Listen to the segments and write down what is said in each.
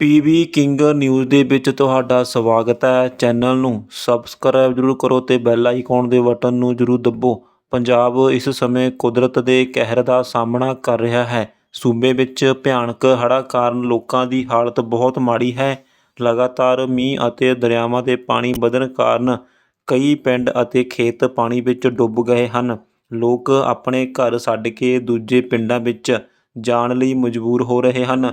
PB king news ਦੇ ਵਿੱਚ ਤੁਹਾਡਾ ਸਵਾਗਤ ਹੈ। ਚੈਨਲ ਨੂੰ ਸਬਸਕ੍ਰਾਈਬ ਜ਼ਰੂਰ ਕਰੋ ਤੇ ਬੈਲ ਆਈਕਨ ਦੇ ਬਟਨ ਨੂੰ ਜ਼ਰੂਰ ਦੱਬੋ। ਪੰਜਾਬ ਇਸ ਸਮੇਂ ਕੁਦਰਤ ਦੇ ਕਹਿਰ ਦਾ ਸਾਹਮਣਾ ਕਰ ਰਿਹਾ ਹੈ। ਸੂਬੇ ਵਿੱਚ ਭਿਆਨਕ ਹੜ੍ਹਾਂ ਕਾਰਨ ਲੋਕਾਂ ਦੀ ਹਾਲਤ ਬਹੁਤ ਮਾੜੀ ਹੈ। ਲਗਾਤਾਰ ਮੀਂਹ ਅਤੇ ਦਰਿਆਵਾਂ ਦੇ ਪਾਣੀ ਵਧਣ ਕਾਰਨ ਕਈ ਪਿੰਡ ਅਤੇ ਖੇਤ ਪਾਣੀ ਵਿੱਚ ਡੁੱਬ ਗਏ ਹਨ। ਲੋਕ ਆਪਣੇ ਘਰ ਛੱਡ ਕੇ ਦੂਜੇ ਪਿੰਡਾਂ ਵਿੱਚ ਜਾਣ ਲਈ ਮਜਬੂਰ ਹੋ ਰਹੇ ਹਨ।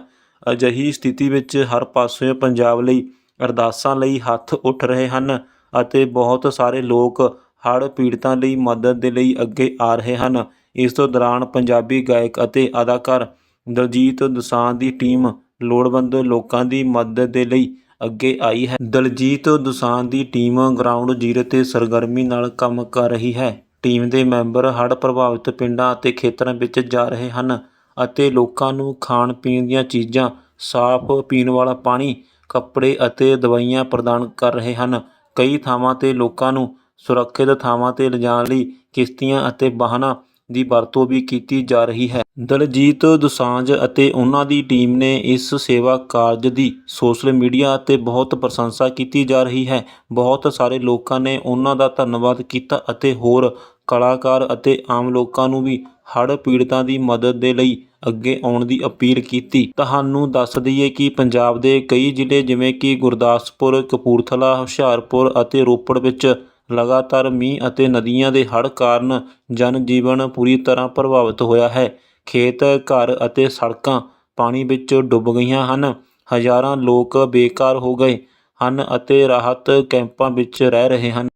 ਅਜਿਹੀ ਸਥਿਤੀ ਵਿੱਚ ਹਰ ਪਾਸਿਓਂ ਪੰਜਾਬ ਲਈ ਅਰਦਾਸਾਂ ਲਈ ਹੱਥ ਉੱਠ ਰਹੇ ਹਨ ਅਤੇ ਬਹੁਤ ਸਾਰੇ ਲੋਕ ਹੜ੍ਹ ਪੀੜਤਾਂ ਲਈ ਮਦਦ ਦੇ ਲਈ ਅੱਗੇ ਆ ਰਹੇ ਹਨ। ਇਸ ਤੋਂ ਦੌਰਾਨ ਪੰਜਾਬੀ ਗਾਇਕ ਅਤੇ ਅਦਾਕਾਰ ਦਲਜੀਤ ਦੋਸਾਂਝ ਦੀ ਟੀਮ ਲੋੜਵੰਦ ਲੋਕਾਂ ਦੀ ਮਦਦ ਦੇ ਲਈ ਅੱਗੇ ਆਈ ਹੈ। ਦਲਜੀਤ ਦੋਸਾਂਝ ਦੀ ਟੀਮ ਗਰਾਊਂਡ ਜ਼ੀਰੋ ਤੇ ਸਰਗਰਮੀ ਨਾਲ ਕੰਮ ਕਰ ਰਹੀ ਹੈ। ਟੀਮ ਦੇ ਮੈਂਬਰ ਹੜ੍ਹ ਪ੍ਰਭਾਵਿਤ ਪਿੰਡਾਂ ਅਤੇ ਖੇਤਰਾਂ ਵਿੱਚ ਜਾ ਰਹੇ ਹਨ। ਅਤੇ ਲੋਕਾਂ ਨੂੰ ਖਾਣ ਪੀਣ ਦੀਆਂ ਚੀਜ਼ਾਂ, ਸਾਫ਼ ਪੀਣ ਵਾਲਾ ਪਾਣੀ, ਕੱਪੜੇ ਅਤੇ ਦਵਾਈਆਂ ਪ੍ਰਦਾਨ ਕਰ ਰਹੇ ਹਨ। ਕਈ ਥਾਵਾਂ ਤੇ ਲੋਕਾਂ ਨੂੰ ਸੁਰੱਖਿਅਤ ਥਾਵਾਂ ਤੇ ਲਿਜਾਣ ਲਈ ਕਿਸ਼ਤੀਆਂ ਅਤੇ ਵਾਹਨਾਂ ਦੀ ਵਰਤੋਂ ਵੀ ਕੀਤੀ ਜਾ ਰਹੀ ਹੈ। ਦਲਜੀਤ ਦੋਸਾਂਝ ਅਤੇ ਉਹਨਾਂ ਦੀ ਟੀਮ ਨੇ ਇਸ ਸੇਵਾ ਕਾਰਜ ਦੀ ਸੋਸ਼ਲ ਮੀਡੀਆ ਤੇ ਬਹੁਤ ਪ੍ਰਸ਼ੰਸਾ ਕੀਤੀ ਜਾ ਰਹੀ ਹੈ। ਬਹੁਤ ਸਾਰੇ ਲੋਕਾਂ ਨੇ ਉਹਨਾਂ ਦਾ ਧੰਨਵਾਦ ਕੀਤਾ ਅਤੇ ਹੋਰ ਕਲਾਕਾਰ ਅਤੇ ਆਮ ਲੋਕਾਂ ਨੂੰ ਵੀ ਹੜ੍ਹ ਪੀੜਤਾਂ ਦੀ ਮਦਦ ਦੇ ਲਈ ਅੱਗੇ ਆਉਣ ਦੀ ਅਪੀਲ ਕੀਤੀ। ਤੁਹਾਨੂੰ ਦੱਸ ਦਈਏ ਕਿ ਪੰਜਾਬ ਦੇ ਕਈ ਜ਼ਿਲ੍ਹੇ ਜਿਵੇਂ ਕਿ ਗੁਰਦਾਸਪੁਰ, ਕਪੂਰਥਲਾ, ਹੁਸ਼ਿਆਰਪੁਰ ਅਤੇ ਰੋਪੜ ਵਿੱਚ ਲਗਾਤਾਰ ਮੀਂਹ ਅਤੇ ਨਦੀਆਂ ਦੇ ਹੜ੍ਹ ਕਾਰਨ ਜਨ ਜੀਵਨ ਪੂਰੀ ਤਰ੍ਹਾਂ ਪ੍ਰਭਾਵਿਤ ਹੋਇਆ ਹੈ। ਖੇਤ, ਘਰ ਅਤੇ ਸੜਕਾਂ ਪਾਣੀ ਵਿੱਚ ਡੁੱਬ ਗਈਆਂ ਹਨ। ਹਜ਼ਾਰਾਂ ਲੋਕ ਬੇਘਰ ਹੋ ਗਏ ਹਨ ਅਤੇ ਰਾਹਤ ਕੈਂਪਾਂ ਵਿੱਚ ਰਹਿ ਰਹੇ ਹਨ।